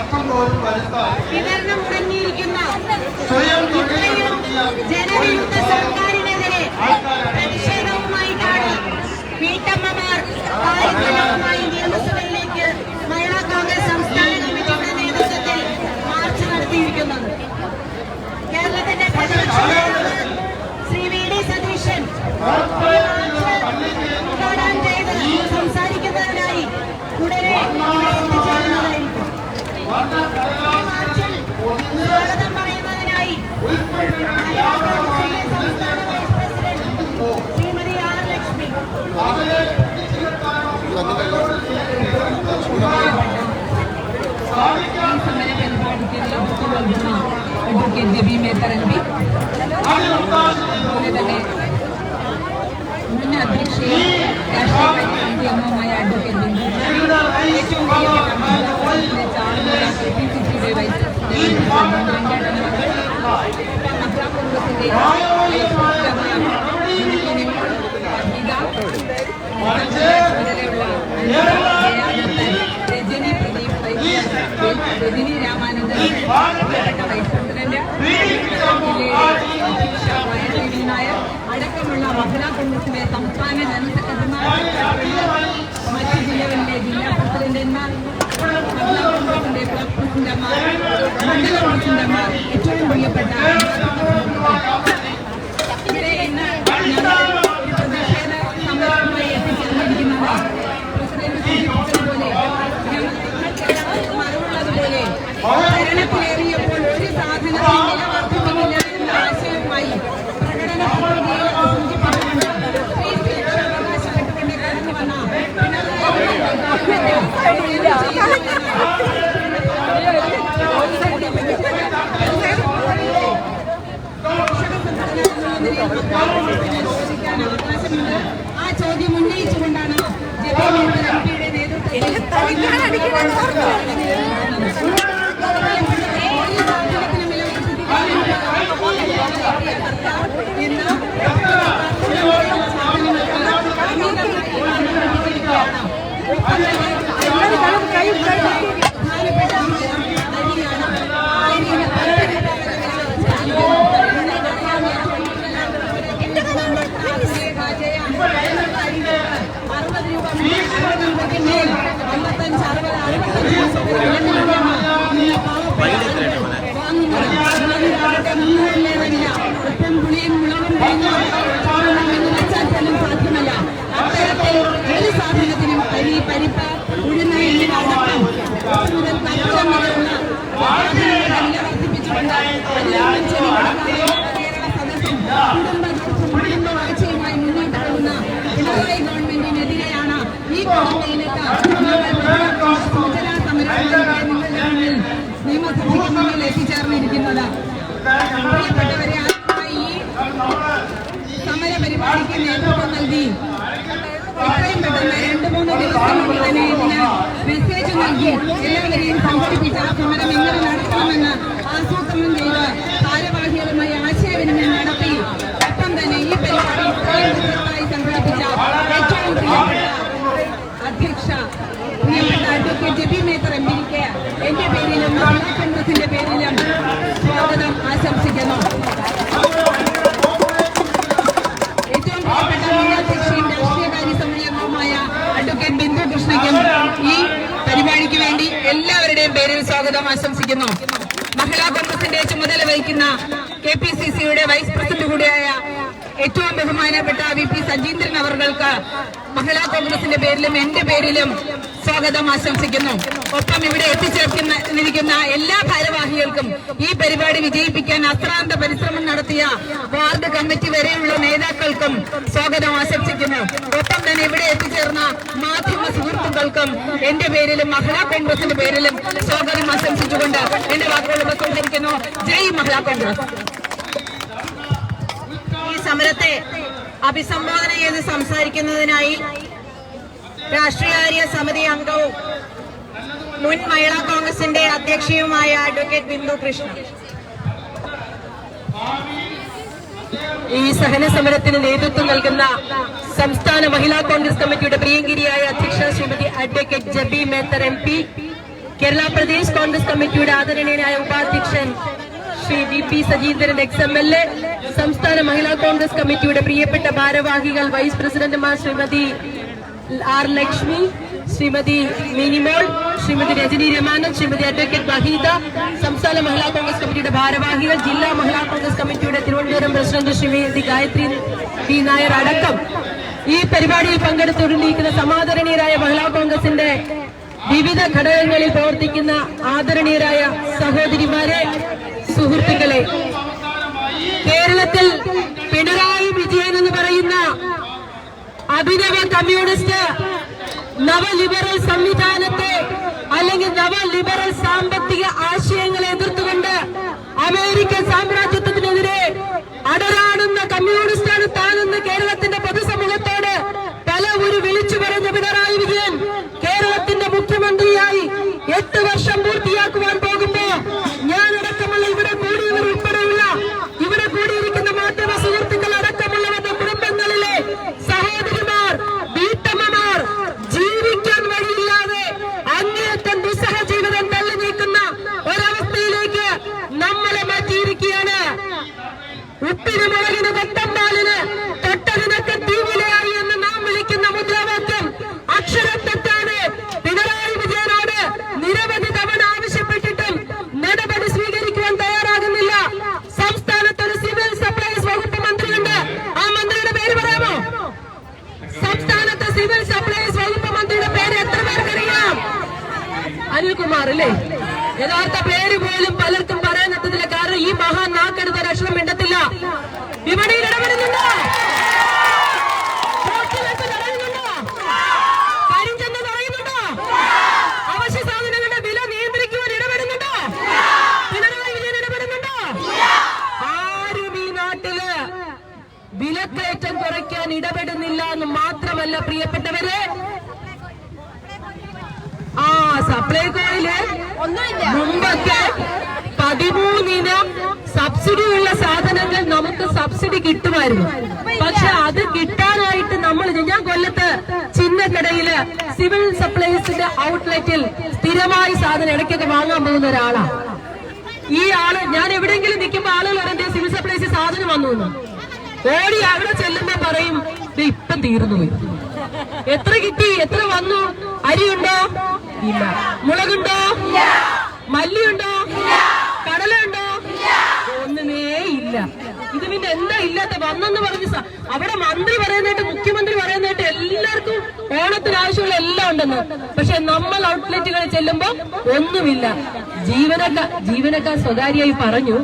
തക്കം തോൽ വരുത്താൻ സ്വയം ജനവിരുദ്ധ സർക്കാരിനെതിരെ പ്രതിഷേധവുമായിട്ടാണ് വീട്ടമ്മമാർ കാര്യങ്ങളുമായി നിയമസഭയിലേക്ക് മഹിളാ കോൺഗ്രസ് സംസ്ഥാന കമ്മിറ്റിയുടെ മാർച്ച് നടത്തിയിരിക്കുന്നത് കേരളത്തിന്റെ പ്രതിപക്ഷ అడ్వకేట్ జబీ మేతరంగి ಮೂಲದಲ್ಲಿ ಮುಂದಿನ ಪರೀಕ್ಷೆ ರಾಷ್ಟ್ರಪತಿ ಅಮ್ಮಮ್ಮಯ್ಯ ಅಡ್ವೊಕೇಟ್ ಈಗ ಮೊದಲೇ ಉಳ್ಳ പ്രസിഡന്റ് അടക്കമുള്ള മഹിളാ കോൺഗ്രസിലെ സംസ്ഥാന ജനറൽ സെക്രട്ടറിമാർ മറ്റ് ജില്ലകളിലെ ജില്ലാ പ്രസിഡന്റന്മാർ മഹിളാ കോൺഗ്രസിന്റെ ബ്ലോക്ക് പ്രസിഡന്റന്മാർ മണ്ഡല പ്രസിഡന്റന്മാർ ആ ചോദ്യം ഉന്നയിച്ചുകൊണ്ടാണ് എനിക്ക് തലക്കാൻ അടിക്കണം നിയമസഭയ്ക്ക് ഈ സമര പരിപാടിക്ക് നേതൃത്വം നൽകി എത്രയും മെസ്സേജ് നൽകി എല്ലാവരെയും സംഘടിപ്പിച്ച സമരം എങ്ങനെ നടത്തണമെന്ന് ആസൂത്രണം ചെയ്ത് കോൺഗ്രസിന്റെ പേരിലും സ്വാഗതം ആശംസിക്കുന്നു. ഏറ്റവും പ്രിയപ്പെട്ട മുന്നാധ്യക്ഷയും രാഷ്ട്രീയകാര്യ സമ്മേളനവുമായ അഡ്വക്കേറ്റ് ബിന്ദു കൃഷ്ണയ്ക്കും ഈ പരിപാടിക്ക് വേണ്ടി എല്ലാവരുടെയും പേരിൽ സ്വാഗതം ആശംസിക്കുന്നു. മഹിളാ കോൺഗ്രസിന്റെ ചുമതല വഹിക്കുന്ന കെ പി വൈസ് പ്രസിഡന്റ് കൂടിയായ ഏറ്റവും ബഹുമാനപ്പെട്ട വി പി സജീന്ദ്രൻ അവർക്ക് മഹിളാ കോൺഗ്രസിന്റെ പേരിലും എന്റെ പേരിലും സ്വാഗതം ആശംസിക്കുന്നു. ഒപ്പം ഇവിടെ എത്തിച്ചേർന്നിരിക്കുന്ന എല്ലാ ഭാരവാഹികൾക്കും ഈ പരിപാടി വിജയിപ്പിക്കാൻ അശ്രാന്ത പരിശ്രമം നടത്തിയ വാർഡ് കമ്മിറ്റി വരെയുള്ള നേതാക്കൾക്കും സ്വാഗതം ആശംസിക്കുന്നു. ഒപ്പം തന്നെ ഇവിടെ എത്തിച്ചേർന്ന മാധ്യമ സുഹൃത്തുക്കൾക്കും എന്റെ പേരിലും മഹിളാ കോൺഗ്രസിന്റെ പേരിലും സ്വാഗതം ആശംസിച്ചുകൊണ്ട് എന്റെ വാക്കുകൾ ഉപസംഹരിക്കുന്നു. ജയ് മഹിളാ കോൺഗ്രസ്. സമരത്തെ അഭിസംബോധന ചെയ്ത് സംസാരിക്കുന്നതിനായി രാഷ്ട്രീയകാര്യ സമിതി അംഗവും മുൻ മഹിളാ കോൺഗ്രസിന്റെ അധ്യക്ഷയുമായ അഡ്വക്കേറ്റ് ബിന്ദു കൃഷ്ണ ഈ സഹന സമരത്തിന് നേതൃത്വം നൽകുന്ന സംസ്ഥാന മഹിളാ കോൺഗ്രസ് കമ്മിറ്റിയുടെ പ്രിയങ്കരിയായ അധ്യക്ഷ Shrimati advocate Jebi Mather M P Kerala Pradesh Congress കമ്മിറ്റിയുടെ ആദരണീയനായ ഉപാധ്യക്ഷൻ Shri V P Sajeendran ex M L A സംസ്ഥാന മഹിളാ കോൺഗ്രസ് കമ്മിറ്റിയുടെ പ്രിയപ്പെട്ട ഭാരവാഹികൾ വൈസ് പ്രസിഡന്റുമാർ ശ്രീമതി ആർ ലക്ഷ്മി ശ്രീമതി മിനിമോൾ ശ്രീമതി രജനി രമാനന്ദ് ശ്രീമതി അഡ്വക്കേറ്റ് വഹീദ സംസ്ഥാന മഹിളാ കോൺഗ്രസ് കമ്മിറ്റിയുടെ ഭാരവാഹികൾ ജില്ലാ മഹിളാ കോൺഗ്രസ് കമ്മിറ്റിയുടെ തിരുവനന്തപുരം പ്രസിഡന്റ് ശ്രീമതി ഗായത്രി പി നായർ അടക്കം. ഈ പരിപാടിയിൽ പങ്കെടുത്തുകൊണ്ടിരിക്കുന്ന സമാദരണീയരായ മഹിളാ കോൺഗ്രസിന്റെ വിവിധ ഘടകങ്ങളിൽ പ്രവർത്തിക്കുന്ന ആദരണീയരായ സഹോദരിമാരെ സുഹൃത്തുക്കളെ കേരളത്തിൽ പിണറായി വിജയൻ എന്ന് പറയുന്ന അഭിനവ കമ്മ്യൂണിസ്റ്റ് നവലിബറൽ സംവിധാനത്തെ അല്ലെങ്കിൽ നവലിബറൽ സാമ്പത്തിക ആശയങ്ങളെ എതിർത്തുകൊണ്ട് അമേരിക്കൻ സാമ്രാജ്യത്വത്തിനെതിരെ അടരാടുന്ന കമ്മ്യൂണിസ്റ്റാണ് താനെന്ന് കേരളത്തിന്റെ പൊതുസമൂഹത്തോട് പല ഒരു വിളിച്ചു പറഞ്ഞ പിണറായി വിജയൻ കേരളത്തിന്റെ മുഖ്യമന്ത്രിയായി എട്ട് വർഷം യഥാർത്ഥ പേര് പോലും പലർക്കും പറയാൻ എത്തത്തില്ല കാരണം ഈ മഹാൻ നാക്കെടുത്ത രക്ഷണം മിണ്ടത്തില്ല. വിപണിയിൽ ഇടപെടുന്നുണ്ടോ? വിലക്കയറ്റം കുറയ്ക്കാൻ ഇടപെടുന്നില്ല എന്ന് മാത്രമല്ല പ്രിയപ്പെട്ടവരെ. ആ സപ്ലൈകോയിൽ മുമ്പൊക്കെ പതിമൂന്നിനം സബ്സിഡി ഉള്ള സാധനങ്ങൾ നമുക്ക് സബ്സിഡി കിട്ടുമായിരുന്നു. പക്ഷെ അത് കിട്ടാനായിട്ട് നമ്മൾ ഞാൻ കൊല്ലത്ത് ചിന്നക്കടയിൽ സിവിൽ സപ്ലൈസിന്റെ ഔട്ട്ലെറ്റിൽ സ്ഥിരമായി സാധനം ഇടയ്ക്കൊക്കെ വാങ്ങാൻ പോകുന്ന ഒരാളാണ് ഈ ആൾ ഞാൻ എവിടെയെങ്കിലും നിൽക്കുമ്പോ ആളുകൾ അറിയാം സിവിൽ സപ്ലൈസിൽ സാധനം വന്നു ഓടി അവിടെ ചെല്ലുമ്പോ പറയും "ദേ ഇപ്പം തീർന്നു പോയി. എത്ര കിട്ടി? എത്ര വന്നു? അരിയുണ്ടോ? ഇല്ല. മുളകുണ്ടോ? മല്ലിയുണ്ടോ? കടലുണ്ടോ ഒന്നുമേ ഇല്ല. ഇത് പിന്നെ എന്താ ഇല്ലാത്ത വന്നെന്ന് പറഞ്ഞ് അവിടെ മന്ത്രി പറയുന്നതായിട്ട് മുഖ്യമന്ത്രി പറയുന്നതായിട്ട് എല്ലാവർക്കും ഓണത്തിന് ആവശ്യമുള്ള എല്ലാം ഉണ്ടെന്ന്. പക്ഷെ നമ്മൾ ഔട്ട്ലെറ്റുകളിൽ ചെല്ലുമ്പോ ഒന്നുമില്ല. ജീവനക്കാർ ജീവനക്കാർ സ്വകാര്യമായി പറഞ്ഞു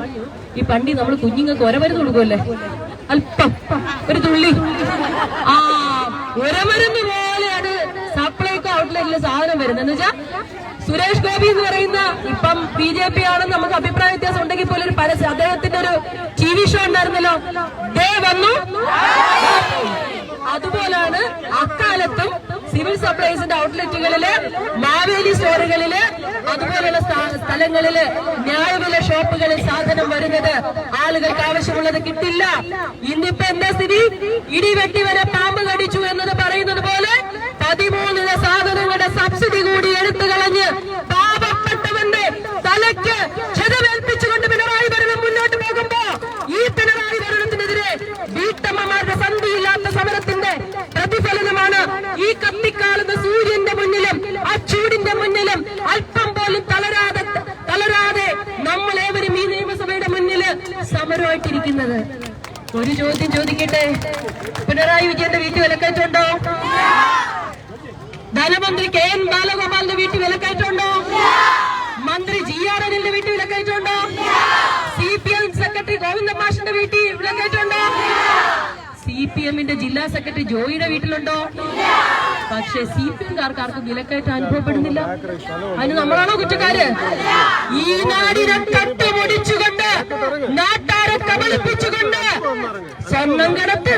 ഈ പണ്ടി നമ്മൾ കുഞ്ഞുങ്ങൾക്ക് ഒരമരുന്ന് കൊടുക്കുമല്ലേ? അല്പം. ഒരു തുള്ളി. ആ ഒരമരുന്ന് പോലെയാണ് സപ്ലൈകോ ഔട്ട്ലെറ്റിൽ സാധനം വരുന്നത്. എന്ന് വെച്ചാൽ സുരേഷ് ഗോപി എന്ന് പറയുന്ന ഇപ്പം ബി ജെ പി ആണെന്ന് നമുക്ക് അഭിപ്രായ വ്യത്യാസം ഉണ്ടെങ്കിൽ പോലും ഒരു പരസ്യം അദ്ദേഹത്തിന്റെ ഒരു ടി വി ഷോ ഉണ്ടായിരുന്നല്ലോ. ദേ വന്നു. സിവിൽ സപ്ലൈസിന്റെ ഔട്ട്ലെറ്റുകളിൽ മാവേലി സ്റ്റോറുകളിൽ അതുപോലെയുള്ള സ്ഥ- സ്ഥലങ്ങളിൽ ന്യായവില ഷോപ്പുകളിൽ സാധനം വരുന്നത് ആളുകൾക്ക് ആവശ്യമുള്ളത് കിട്ടില്ല. ഇന്നിപ്പോ എന്താ സ്ഥിതി? ഇടിവെട്ടി വരെ പാമ്പ് കടിച്ചു എന്നത് പറയുന്നത് പോലെ പതിമൂന്നിന് സാധനങ്ങളുടെ സബ്സിഡി കൂടി എടുത്തു കളഞ്ഞ് പാവപ്പെട്ടവന്റെ തലയ്ക്ക് ചോദ്യം ചോദിക്കട്ടെ? പിണറായി വിജയന്റെ വീട്ടിൽ വിലക്കയറ്റുണ്ടോ ധനമന്ത്രി കെ എൻ ബാലഗോപാലിന്റെ വീട്ടിൽ വിലക്കയറ്റുണ്ടോ മന്ത്രി ജി ആർ അനിലിന്റെ വീട്ടിൽ വിലക്കയറ്റുണ്ടോ C P M secretary Govinda മാഷിന്റെ വീട്ടിൽ എമ്മിന്റെ ജില്ലാ സെക്രട്ടറി ജോയിയുടെ വീട്ടിലുണ്ടോ? പക്ഷെ സി പി എംകാർക്ക് ആർക്കും വിലക്കയറ്റം അനുഭവപ്പെടുന്നില്ല. അതിന് നമ്മളാണോ കുറ്റക്കാര്? ഈ നാടിനെ കട്ടുപൊടിച്ചുകൊണ്ട് നാട്ടാരെ കബളിപ്പിച്ചുകൊണ്ട് സ്വർണം കടത്ത്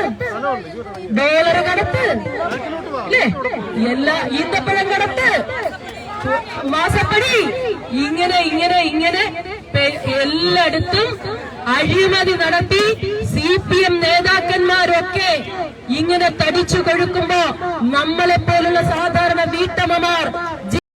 ഡോളർ കടത്ത് അല്ലേ എല്ലാ ഈന്തപ്പഴം കടത്ത് മാസപ്പടി ഇങ്ങനെ ഇങ്ങനെ ഇങ്ങനെ എല്ലായിടത്തും അഴിമതി നടത്തി സി പി എം നേതാക്കന്മാരൊക്കെ ഇങ്ങനെ തടിച്ചു കൊഴുക്കുമ്പോ നമ്മളെ പോലുള്ള സാധാരണ വീട്ടമ്മമാർ